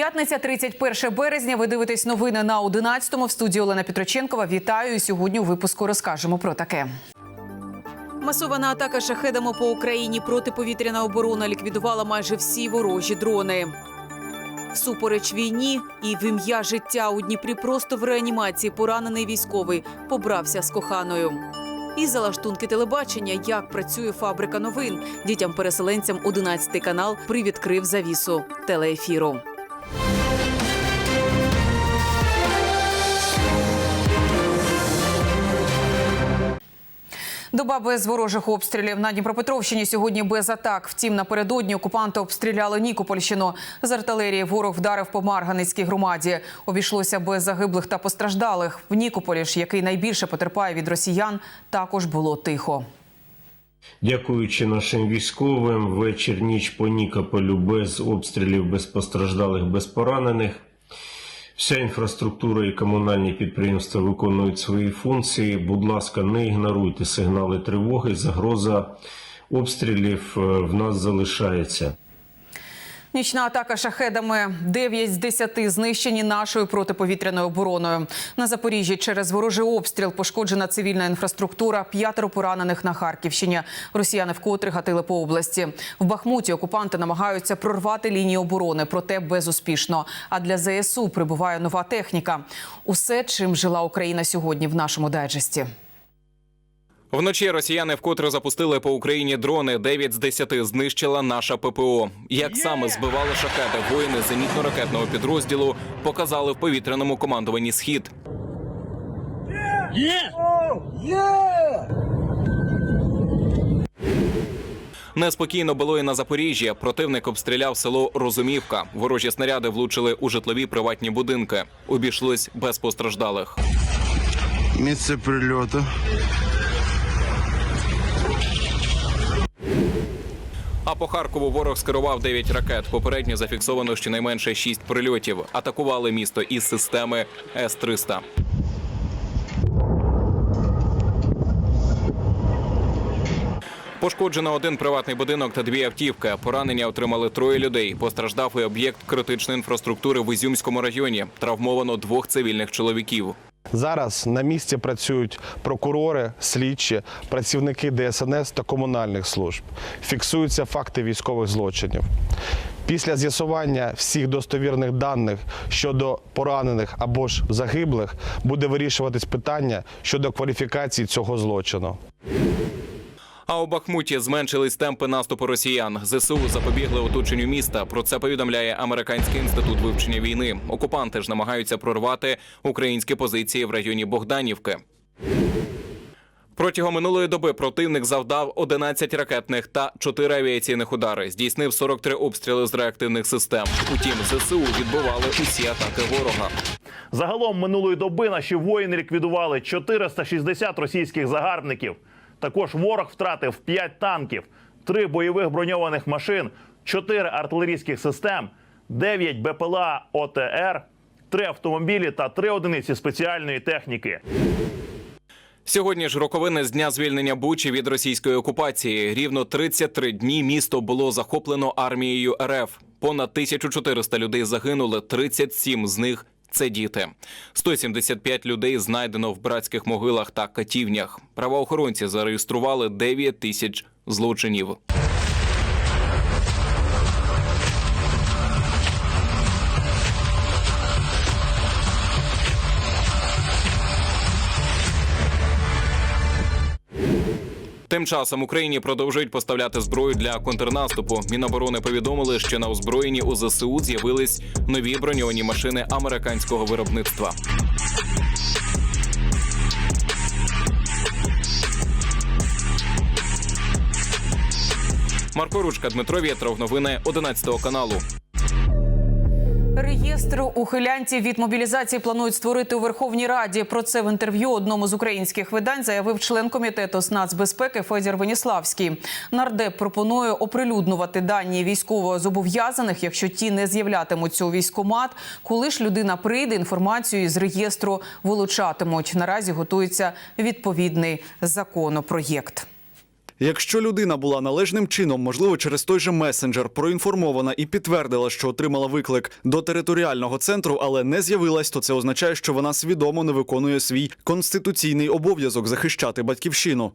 П'ятниця, 31 березня. Ви дивитесь новини на 11-му. В студії Олена Петроченкова. Вітаю. Сьогодні у випуску розкажемо про таке. Масована атака шахедами по Україні. Протиповітряна оборона ліквідувала майже всі ворожі дрони. Всупереч війні і в ім'я життя у Дніпрі просто в реанімації поранений військовий побрався з коханою. І залаштунки телебачення, як працює фабрика новин. Дітям-переселенцям 11 канал привідкрив завісу телеефіру. Доба без ворожих обстрілів на Дніпропетровщині сьогодні без атак. Втім, напередодні окупанти обстріляли Нікопольщину. З артилерії ворог вдарив по Марганицькій громаді. Обійшлося без загиблих та постраждалих. В Нікополі ж, який найбільше потерпає від росіян, також було тихо. Дякуючи нашим військовим, вечір ніч по Нікополю без обстрілів, без постраждалих, без поранених. Вся інфраструктура і комунальні підприємства виконують свої функції. Будь ласка, не ігноруйте сигнали тривоги. Загроза обстрілів е, в нас залишається. Нічна атака шахедами. 9 з 10 знищені нашою протиповітряною обороною. На Запоріжжі через ворожий обстріл пошкоджена цивільна інфраструктура. П'ятеро поранених на Харківщині. Росіяни вкотре гатили по області. В Бахмуті окупанти намагаються прорвати лінії оборони, проте безуспішно. А для ЗСУ прибуває нова техніка. Усе, чим жила Україна сьогодні в нашому дайджесті. Вночі росіяни вкотре запустили по Україні дрони. 9 з 10 знищила наша ППО. Як саме збивали шахеди воїни зенітно-ракетного підрозділу, показали в повітряному командуванні Схід. Неспокійно було і на Запоріжжі. Противник обстріляв село Розумівка. Ворожі снаряди влучили у житлові приватні будинки. Обійшлись без постраждалих. Місце прильоту. А по Харкову ворог скерував 9 ракет. Попередньо зафіксовано щонайменше 6 прильотів. Атакували місто із системи С-300. Пошкоджено один приватний будинок та дві автівки. Поранення отримали троє людей. Постраждав і об'єкт критичної інфраструктури в Ізюмському районі. Травмовано двох цивільних чоловіків. Зараз на місці працюють прокурори, слідчі, працівники ДСНС та комунальних служб. Фіксуються факти військових злочинів. Після з'ясування всіх достовірних даних щодо поранених або ж загиблих буде вирішуватись питання щодо кваліфікації цього злочину. А у Бахмуті зменшились темпи наступу росіян. ЗСУ запобігли оточенню міста. Про це повідомляє Американський інститут вивчення війни. Окупанти ж намагаються прорвати українські позиції в районі Богданівки. Протягом минулої доби противник завдав 11 ракетних та 4 авіаційних удари. Здійснив 43 обстріли з реактивних систем. Утім, ЗСУ відбивали усі атаки ворога. Загалом минулої доби наші воїни ліквідували 460 російських загарбників. Також ворог втратив 5 танків, 3 бойових броньованих машин, 4 артилерійських систем, 9 БПЛА ОТР, 3 автомобілі та 3 одиниці спеціальної техніки. Сьогодні ж роковини з дня звільнення Бучі від російської окупації. Рівно 33 дні місто було захоплено армією РФ. Понад 1400 людей загинули, 37 з них це діти. 175 людей знайдено в братських могилах та катівнях. Правоохоронці зареєстрували 9 тисяч злочинів. Тим часом Україні продовжують поставляти зброю для контрнаступу. Міноборони повідомили, що на озброєнні у ЗСУ з'явились нові броньовані машини американського виробництва. Марко Ручка, Дмитро Вєтров. Новини 11 каналу. Реєстр ухилянців від мобілізації планують створити у Верховній Раді. Про це в інтерв'ю одному з українських видань заявив член комітету з нацбезпеки Федір Веніславський. Нардеп пропонує оприлюднувати дані військовозобов'язаних, якщо ті не з'являтимуться у військкомат. Коли ж людина прийде, інформацію з реєстру вилучатимуть. Наразі готується відповідний законопроєкт. Якщо людина була належним чином, можливо, через той же месенджер, проінформована і підтвердила, що отримала виклик до територіального центру, але не з'явилась, то це означає, що вона свідомо не виконує свій конституційний обов'язок захищати батьківщину.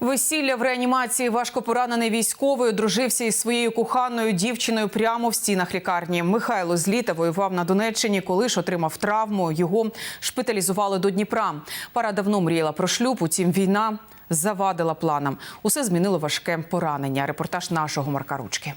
Весілля в реанімації важко поранений військовий одружився із своєю коханою дівчиною прямо в стінах лікарні. Михайло з літа воював на Донеччині, коли ж отримав травму. Його шпиталізували до Дніпра. Пара давно мріяла про шлюб, утім війна завадила планам. Усе змінило важке поранення. Репортаж нашого Марка Ручки.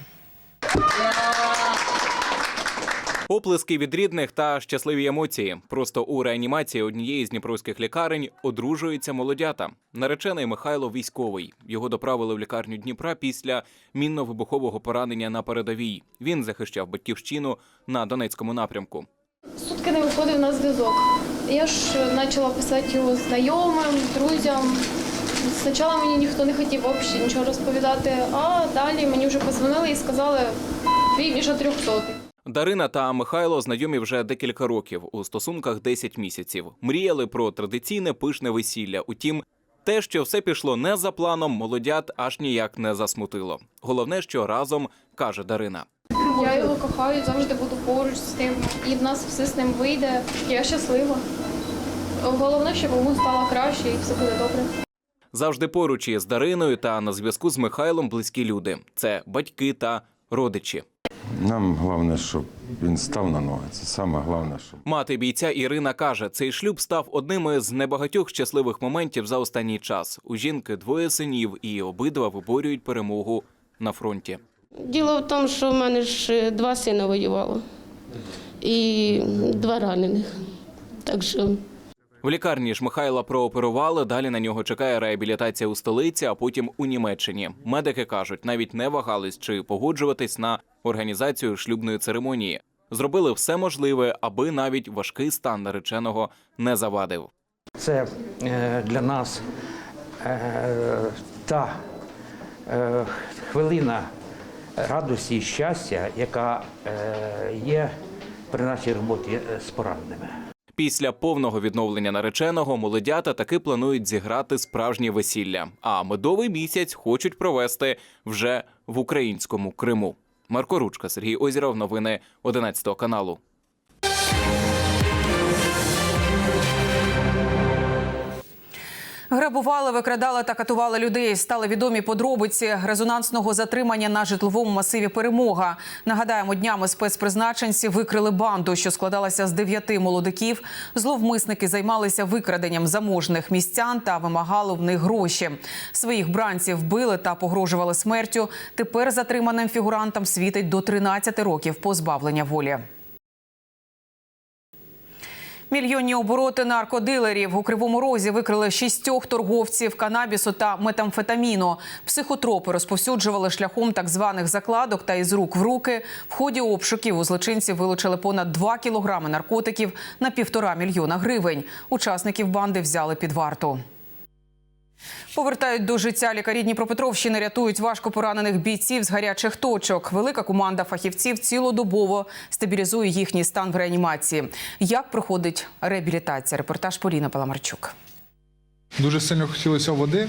Оплески від рідних та щасливі емоції. Просто у реанімації однієї з дніпровських лікарень одружуються молодята. Наречений Михайло військовий. Його доправили в лікарню Дніпра після мінно-вибухового поранення на передовій. Він захищав батьківщину на Донецькому напрямку. Сутки не виходив на зв'язок. Я ж почала писати його знайомим, друзям. Спочатку мені ніхто не хотів взагалі нічого розповідати, а далі мені вже позвонили і сказали, твій Міша 300. Дарина та Михайло знайомі вже декілька років у стосунках 10 місяців. Мріяли про традиційне пишне весілля. Утім, те, що все пішло не за планом, молодят аж ніяк не засмутило. Головне, що разом каже Дарина. Я його кохаю, завжди буду поруч з ним. І в нас все з ним вийде. Я щаслива. Головне, щоб йому стало краще і все буде добре. Завжди поруч із Дариною та на зв'язку з Михайлом близькі люди. Це батьки та родичі. Нам головне, щоб він став на ноги. Це саме головне, щоб Мати бійця Ірина каже, цей шлюб став одним із небагатьох щасливих моментів за останній час. У жінки двоє синів, і обидва виборюють перемогу на фронті. Діло в тому, що в мене ж е, два сина воювало і два ранених. Так що В лікарні ж Михайла прооперували. Далі на нього чекає реабілітація у столиці, а потім у Німеччині. Медики кажуть, навіть не вагались чи погоджуватись на організацію шлюбної церемонії. Зробили все можливе, аби навіть важкий стан нареченого не завадив. Це е, для нас е, та е, хвилина радості і щастя, яка є при нашій роботі з пораненими. Після повного відновлення нареченого молодята таки планують зіграти справжнє весілля. А медовий місяць хочуть провести вже в українському Криму. Марко Ручка, Сергій Озіров, новини 11 каналу. Грабували, викрадали та катували людей. Стали відомі подробиці резонансного затримання на житловому масиві Перемога. Нагадаємо, днями спецпризначенці викрили банду, що складалася з дев'яти молодиків. Зловмисники займалися викраденням заможних містян та вимагали в них гроші. Своїх бранців били та погрожували смертю. Тепер затриманим фігурантам світить до 13 років позбавлення волі. Мільйонні обороти наркодилерів у кривому розі викрили шістьох торговців канабісу та метамфетаміну. Психотропи розповсюджували шляхом так званих закладок та із рук в руки. В ході обшуків у злочинців вилучили понад 2 кілограми наркотиків на півтора мільйона гривень. Учасників банди взяли під варту. Повертають до життя лікарі Дніпропетровщини, рятують важко поранених бійців з гарячих точок. Велика команда фахівців цілодобово стабілізує їхній стан в реанімації. Як проходить реабілітація? Репортаж Поліна Паламарчук. Дуже сильно хотілося води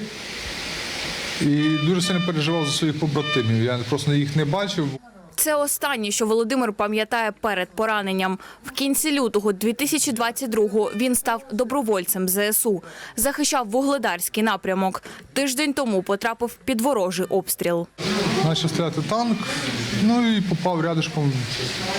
і дуже сильно переживав за своїх побратимів. Я просто їх не бачив. Це останнє, що Володимир пам'ятає перед пораненням. В кінці лютого 2022-го він став добровольцем ЗСУ, захищав вугледарський напрямок. Тиждень тому потрапив під ворожий обстріл. Почав стріляти танк, ну і попав рядишком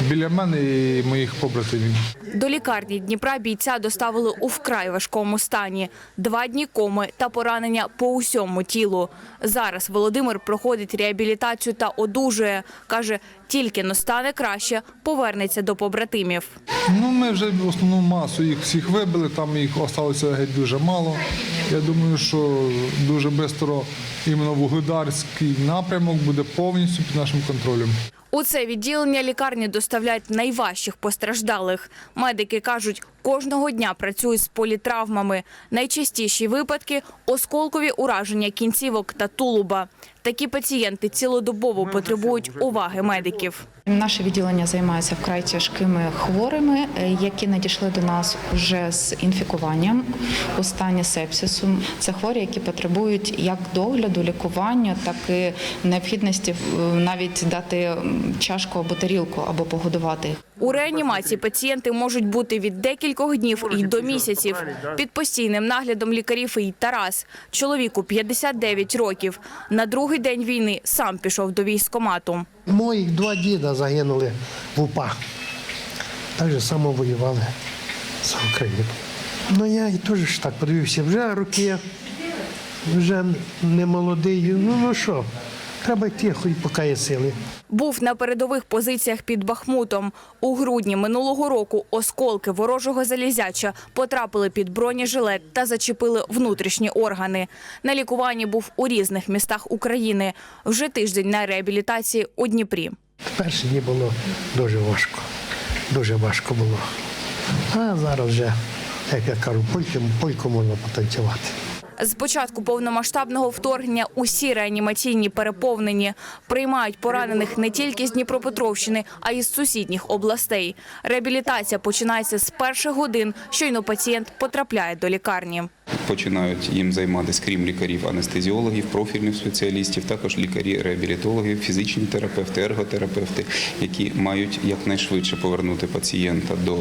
біля мене і моїх побратимів. До лікарні Дніпра бійця доставили у вкрай важкому стані. Два дні коми та поранення по усьому тілу. Зараз Володимир проходить реабілітацію та одужує. Каже, тільки настане краще, повернеться до побратимів. Ну, ми вже основну масу їх всіх вибили, там їх залишилося геть дуже мало. Я думаю, що дуже швидко іменно вугледарський напрямок буде повністю під нашим контролем. У це відділення лікарні доставляють найважчих постраждалих. Медики кажуть, кожного дня працюють з політравмами. Найчастіші випадки – осколкові ураження кінцівок та тулуба. Такі пацієнти цілодобово потребують уваги медиків. Наше відділення займається вкрай тяжкими хворими, е, які надійшли до нас вже з інфікуванням у стані сепсису. Це хворі, які потребують як догляду, лікування, так і необхідності е, навіть дати чашку або тарілку або погодувати. У реанімації пацієнти можуть бути від декількох днів і до місяців. Під постійним наглядом лікарів і Тарас. Чоловіку 59 років. На другий день війни сам пішов до військкомату. Мої два діда загинули в УПА. Так же само воювали за Україну. Ну я і теж ж так подивився, вже роки, вже не молодий. Ну ну що, треба йти, хоч поки є сили. Був на передових позиціях під Бахмутом. У грудні минулого року осколки ворожого залізяча потрапили під бронежилет та зачепили внутрішні органи. На лікуванні був у різних містах України. Вже тиждень на реабілітації у Дніпрі. Перші дні було дуже важко. Дуже важко було. А зараз вже, як я кажу, польку можна потанцювати. З початку повномасштабного вторгнення усі реанімаційні переповнені. Приймають поранених не тільки з Дніпропетровщини, а й з сусідніх областей. Реабілітація починається з перших годин, щойно пацієнт потрапляє до лікарні. Починають їм займатися, крім лікарів, анестезіологів, профільних спеціалістів, також лікарі, реабілітологи, фізичні терапевти, ерготерапевти, які мають якнайшвидше повернути пацієнта до, е,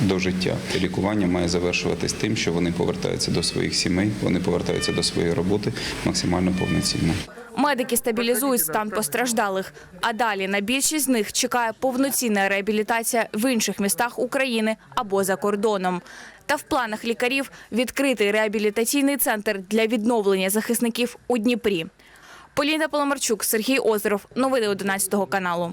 до життя. Лікування має завершуватись тим, що вони повертаються до своїх сімей, вони повертаються до своєї роботи максимально повноцінно. Медики стабілізують стан постраждалих. А далі на більшість з них чекає повноцінна реабілітація в інших містах України або за кордоном. Та в планах лікарів відкритий реабілітаційний центр для відновлення захисників у Дніпрі. Поліна Поломарчук, Сергій Озеров. Новини 11 каналу.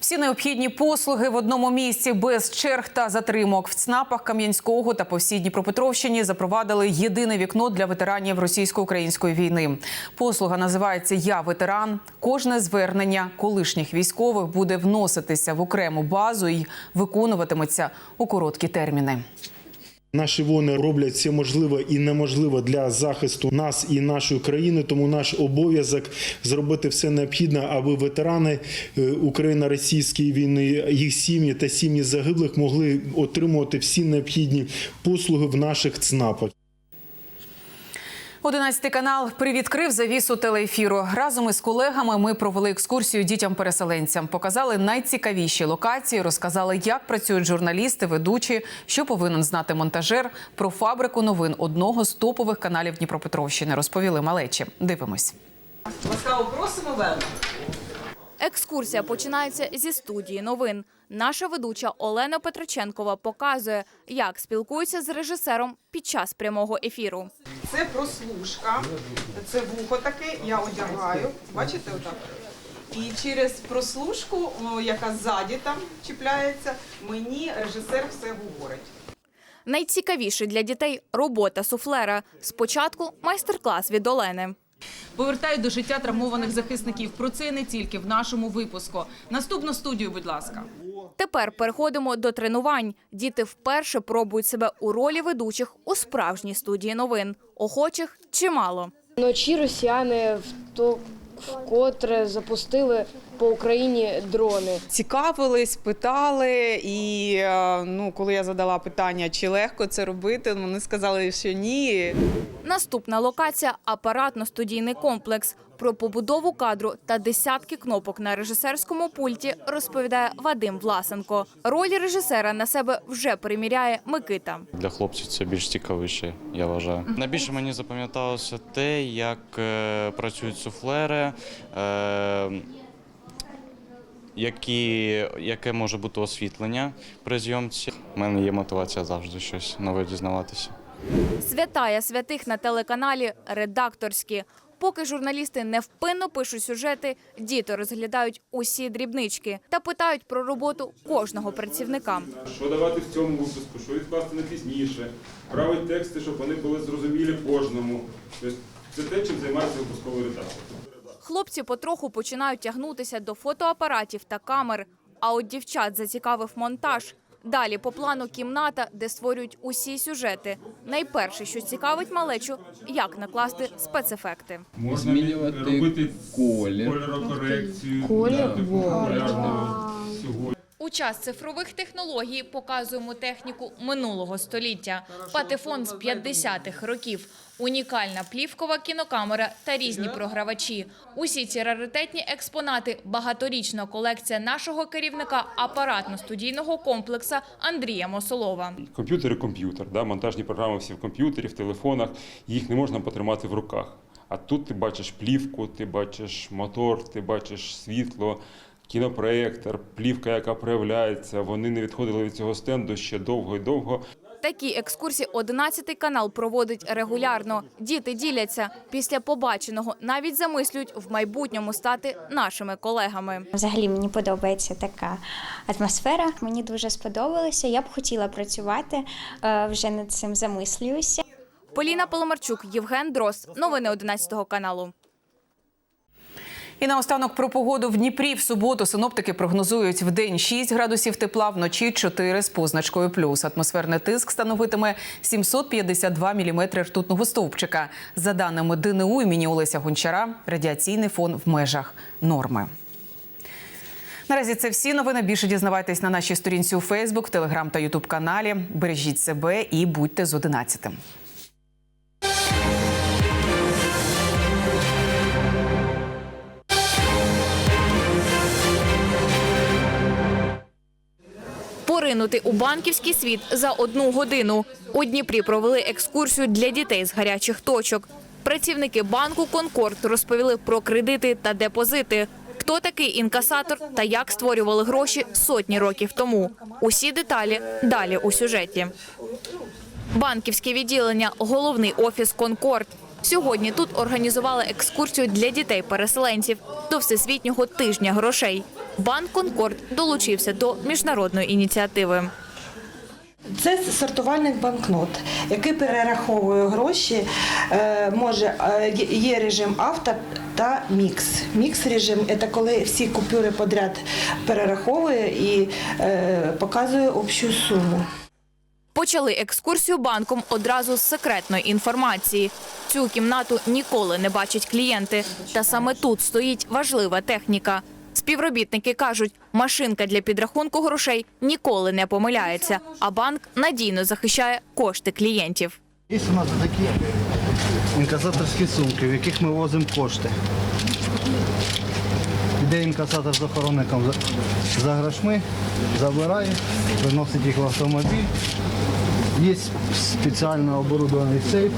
Всі необхідні послуги в одному місці без черг та затримок. В ЦНАПах Кам'янського та по всій Дніпропетровщині запровадили єдине вікно для ветеранів російсько-української війни. Послуга називається Я ветеран. Кожне звернення колишніх військових буде вноситися в окрему базу і виконуватиметься у короткі терміни. Наші воїни роблять все можливе і неможливе для захисту нас і нашої країни. Тому наш обов'язок зробити все необхідне, аби ветерани е, Україно-російської війни, їх сім'ї та сім'ї загиблих могли отримувати всі необхідні послуги в наших ЦНАПах. 11 канал привідкрив завісу телеефіру. Разом із колегами ми провели екскурсію дітям-переселенцям, показали найцікавіші локації, розказали, як працюють журналісти, ведучі, що повинен знати монтажер про фабрику новин одного з топових каналів Дніпропетровщини. Розповіли малечі. Дивимось. Ласкаво просимо Велна. Екскурсія починається зі студії новин. Наша ведуча Олена Петроченкова показує, як спілкуються з режисером під час прямого ефіру. Це прослушка, це вухо таке, я одягаю. Бачите отак? І через прослушку, яка ззаді там чіпляється, мені режисер все говорить. Найцікавіше для дітей робота суфлера. Спочатку майстер-клас від Олени. Повертають до життя травмованих захисників. Про це не тільки в нашому випуску. Наступну студію, будь ласка. Тепер переходимо до тренувань. Діти вперше пробують себе у ролі ведучих у справжній студії новин. Охочих чимало. Ночі росіяни в то вкотре запустили по Україні дрони. Цікавились, питали, і е, ну, коли я задала питання, чи легко це робити, вони сказали, що ні. Наступна локація апаратно-студійний комплекс. Про побудову кадру та десятки кнопок на режисерському пульті розповідає Вадим Власенко. Роль режисера на себе вже приміряє Микита. Для хлопців це більш цікавіше, я вважаю. Найбільше мені запам'яталося те, як е, працюють суфлери, е, які, яке може бути освітлення при зйомці. У мене є мотивація завжди щось нове дізнаватися. Святая святих на телеканалі редакторські. Поки журналісти невпинно пишуть сюжети, діти розглядають усі дрібнички та питають про роботу кожного працівника. Що давати в цьому випуску, що відкласти на пізніше, править тексти, щоб вони були зрозумілі кожному. Тобто це те, чим займається випусковий редактор. Хлопці потроху починають тягнутися до фотоапаратів та камер. А от дівчат зацікавив монтаж. Далі по плану кімната, де створюють усі сюжети. Найперше, що цікавить малечу, як накласти спецефекти. Можна робити колір. кольорокорекцію. Колір? да. У час цифрових технологій показуємо техніку минулого століття. Патефон з 50-х років, унікальна плівкова кінокамера та різні програвачі. Усі ці раритетні експонати – багаторічна колекція нашого керівника апаратно-студійного комплекса Андрія Мосолова. Комп'ютер і комп'ютер, да, монтажні програми всі в комп'ютері, в телефонах, їх не можна потримати в руках. А тут ти бачиш плівку, ти бачиш мотор, ти бачиш світло, кінопроєктор, плівка, яка проявляється. Вони не відходили від цього стенду ще довго і довго. Такі екскурсії 11 канал проводить регулярно. Діти діляться. Після побаченого навіть замислюють в майбутньому стати нашими колегами. Взагалі мені подобається така атмосфера. Мені дуже сподобалося. Я б хотіла працювати е, вже над цим замислююся. Поліна Поломарчук, Євген Дрос. Новини 11 каналу. І наостанок про погоду в Дніпрі в суботу синоптики прогнозують в день 6 градусів тепла, вночі 4 з позначкою плюс. Атмосферний тиск становитиме 752 міліметри ртутного стовпчика. За даними ДНУ імені Олеся Гончара, радіаційний фон в межах норми. Наразі це всі новини. Більше дізнавайтесь на нашій сторінці у Фейсбук, Телеграм та Ютуб каналі. Бережіть себе і будьте з 11. Поринути у банківський світ за одну годину. У Дніпрі провели екскурсію для дітей з гарячих точок. Працівники банку Конкорд розповіли про кредити та депозити. Хто такий інкасатор та як створювали гроші сотні років тому. Усі деталі далі у сюжеті. Банківське відділення, головний офіс Конкорд. Сьогодні тут організували екскурсію для дітей-переселенців до всесвітнього тижня грошей. Банк Конкорд долучився до міжнародної ініціативи. Це сортувальник банкнот, який перераховує гроші. Е, Може е, є режим авто та мікс. Мікс режим це коли всі купюри подряд перераховує і е, показує общу суму. Почали екскурсію банком одразу з секретної інформації. Цю кімнату ніколи не бачать клієнти. Та саме тут стоїть важлива техніка. Співробітники кажуть, машинка для підрахунку грошей ніколи не помиляється, а банк надійно захищає кошти клієнтів. Є у нас такі інкасаторські сумки, в яких ми возимо кошти. Йде інкасатор з охоронником за, за грошми, забирає, приносить їх в автомобіль. Є спеціально оборудований сейф.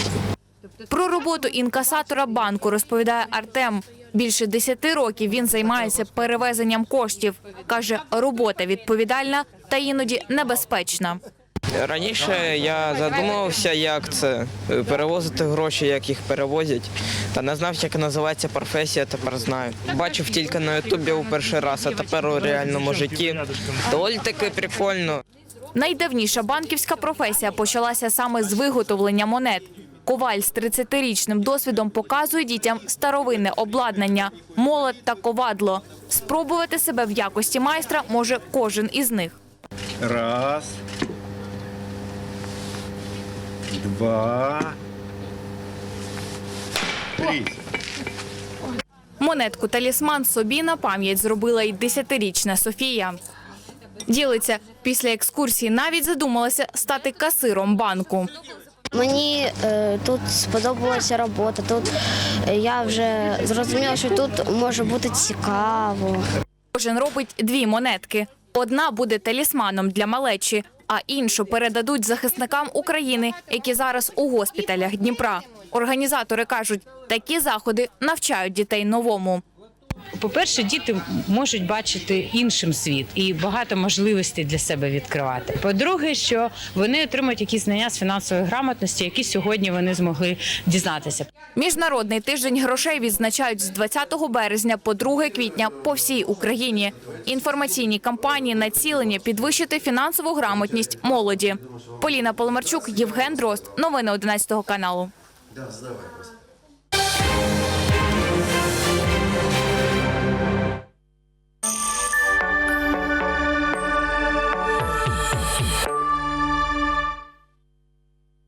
Про роботу інкасатора банку розповідає Артем. Більше 10 років він займається перевезенням коштів. Каже, робота відповідальна та іноді небезпечна. Раніше я задумувався, як це е, перевозити гроші, як їх перевозять. Та не знав, як називається професія, тепер знаю. Бачив тільки на Ютубі у перший раз, а тепер у реальному житті. Доволі таки прикольно. Найдавніша банківська професія почалася саме з виготовлення монет. Коваль з 30-річним досвідом показує дітям старовинне обладнання, молот та ковадло. Спробувати себе в якості майстра може кожен із них. Раз. Два. Три. Монетку талісман собі на пам'ять зробила й 10-річна Софія. Ділиться, після екскурсії навіть задумалася стати касиром банку. Мені е, тут сподобалася робота. Тут е, я вже зрозуміла, що тут може бути цікаво. Кожен робить дві монетки. Одна буде талісманом для малечі, а іншу передадуть захисникам України, які зараз у госпіталях Дніпра. Організатори кажуть, такі заходи навчають дітей новому. По-перше, діти можуть бачити іншим світ і багато можливостей для себе відкривати. По-друге, що вони отримують якісь знання з фінансової грамотності, які сьогодні вони змогли дізнатися. Міжнародний тиждень грошей відзначають з 20 березня по 2 квітня по всій Україні. Інформаційні кампанії націлені підвищити фінансову грамотність молоді. Поліна Поломарчук, Євген Дрозд. Новини 11 каналу. Да, здавай.